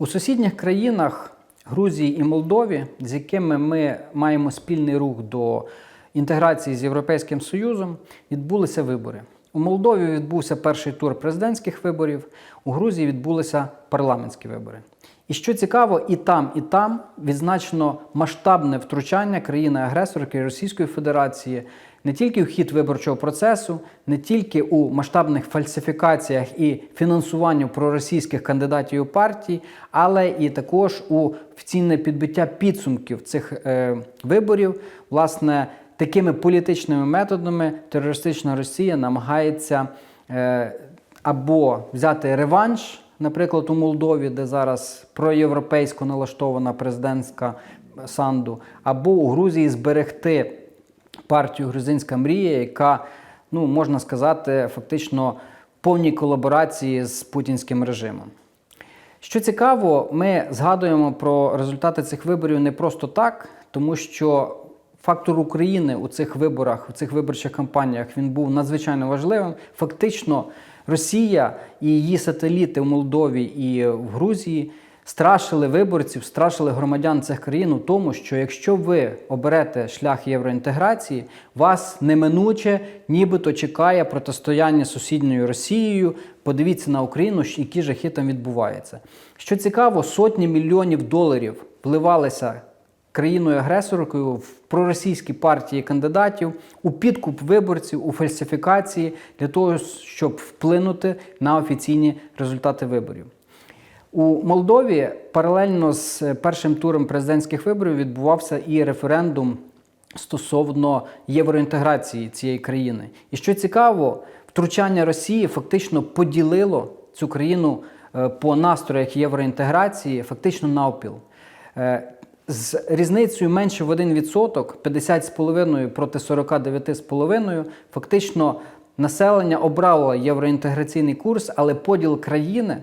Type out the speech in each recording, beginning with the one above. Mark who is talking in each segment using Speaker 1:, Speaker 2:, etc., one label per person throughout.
Speaker 1: У сусідніх країнах Грузії і Молдові, з якими ми маємо спільний рух до інтеграції з Європейським Союзом, відбулися вибори. У Молдові відбувся перший тур президентських виборів, у Грузії відбулися парламентські вибори. І що цікаво, і там, і там відзначено масштабне втручання країни-агресорки Російської Федерації не тільки в хід виборчого процесу, не тільки у масштабних фальсифікаціях і фінансуванню проросійських кандидатів у партії, але і також у офіційне підбиття підсумків цих е, виборів. Власне, такими політичними методами терористична Росія намагається е, або взяти реванш, наприклад, у Молдові, де зараз проєвропейсько налаштована президентська Санду, або у Грузії зберегти партію Грузинська мрія, яка, ну можна сказати, фактично повній колаборації з путінським режимом. Що цікаво, ми згадуємо про результати цих виборів не просто так, тому що фактор України у цих виборах, у цих виборчих кампаніях він був надзвичайно важливим. Фактично, Росія і її сателіти в Молдові і в Грузії страшили виборців, страшили громадян цих країн у тому, що якщо ви оберете шлях євроінтеграції, вас неминуче нібито чекає протистояння з сусідньою Росією. Подивіться на Україну, які жахи там відбуваються. Що цікаво, сотні мільйонів доларів вливалися країною-агресоркою в проросійські партії кандидатів, у підкуп виборців, у фальсифікації для того, щоб вплинути на офіційні результати виборів. У Молдові паралельно з першим туром президентських виборів відбувався і референдум стосовно євроінтеграції цієї країни. І що цікаво, втручання Росії фактично поділило цю країну е, по настроях євроінтеграції фактично навпіл. Е, З різницею менше в 1%, 50,5 проти 49,5, фактично населення обрало євроінтеграційний курс, але поділ країни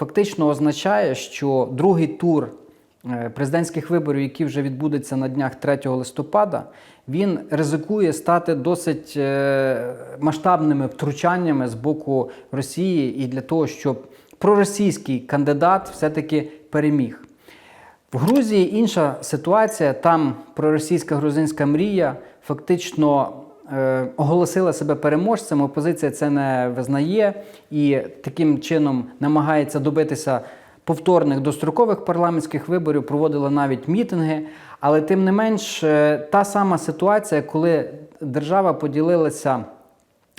Speaker 1: фактично означає, що другий тур е, президентських виборів, який вже відбудеться на днях 3 листопада, він ризикує стати досить е, масштабними втручаннями з боку Росії і для того, щоб проросійський кандидат все-таки переміг. В Грузії інша ситуація. Там проросійська грузинська мрія фактично оголосила себе переможцем. Опозиція це не визнає і таким чином намагається добитися повторних дострокових парламентських виборів, проводила навіть мітинги. Але тим не менш, е, та сама ситуація, коли держава поділилася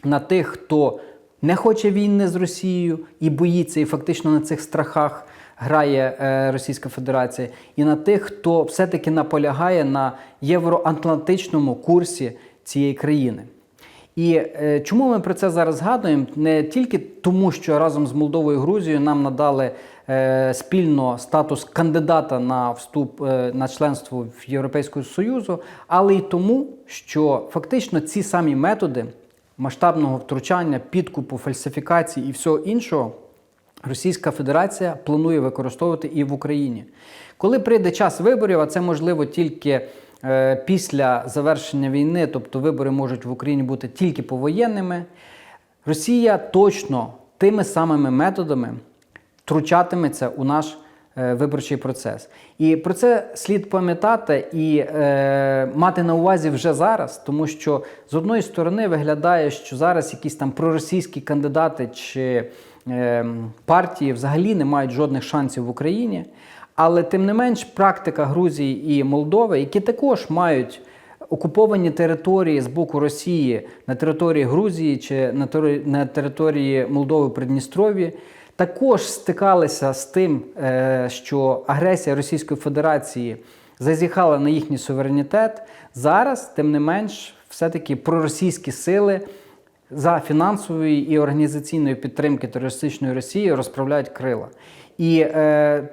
Speaker 1: на тих, хто не хоче війни з Росією і боїться, і фактично на цих страхах грає е, Російська Федерація, і на тих, хто все-таки наполягає на євроатлантичному курсі цієї країни. І е, чому ми про це зараз згадуємо? Не тільки тому, що разом з Молдовою і Грузією нам надали е, спільно статус кандидата на вступ е, на членство в Європейського Союзу, але й тому, що фактично ці самі методи масштабного втручання, підкупу, фальсифікації і всього іншого. Російська Федерація планує використовувати і в Україні. Коли прийде час виборів, а це можливо тільки після завершення війни, тобто вибори можуть в Україні бути тільки повоєнними, Росія точно тими самими методами втручатиметься у наш е, виборчий процес. І про це слід пам'ятати і е, мати на увазі вже зараз, тому що з одної сторони виглядає, що зараз якісь там проросійські кандидати чи е, партії взагалі не мають жодних шансів в Україні. Але тим не менш, практика Грузії і Молдови, які також мають окуповані території з боку Росії на території Грузії чи на території Молдови Придністров'ї, також стикалися з тим, е, що агресія Російської Федерації зазіхала на їхній суверенітет. Зараз, тим не менш, все-таки проросійські сили за фінансової і організаційної підтримки терористичної Росії розправляють крила. І е,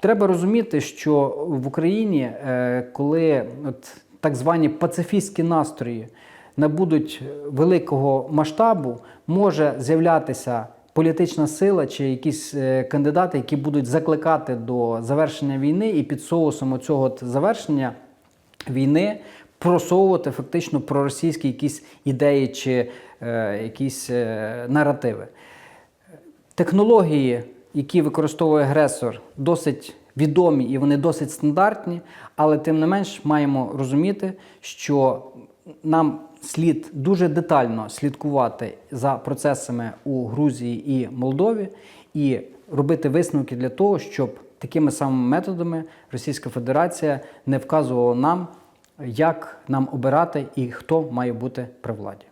Speaker 1: треба розуміти, що в Україні, е, коли от так звані пацифістські настрої набудуть великого масштабу, може з'являтися політична сила чи якісь е, кандидати, які будуть закликати до завершення війни, і під соусом цього завершення війни просовувати фактично проросійські якісь ідеї чи е, якісь наративи. Технології які використовує агресор, досить відомі і вони досить стандартні, але тим не менш маємо розуміти, що нам слід дуже детально слідкувати за процесами у Грузії і Молдові і робити висновки для того, щоб такими самими методами Російська Федерація не вказувала нам, як нам обирати і хто має бути при владі.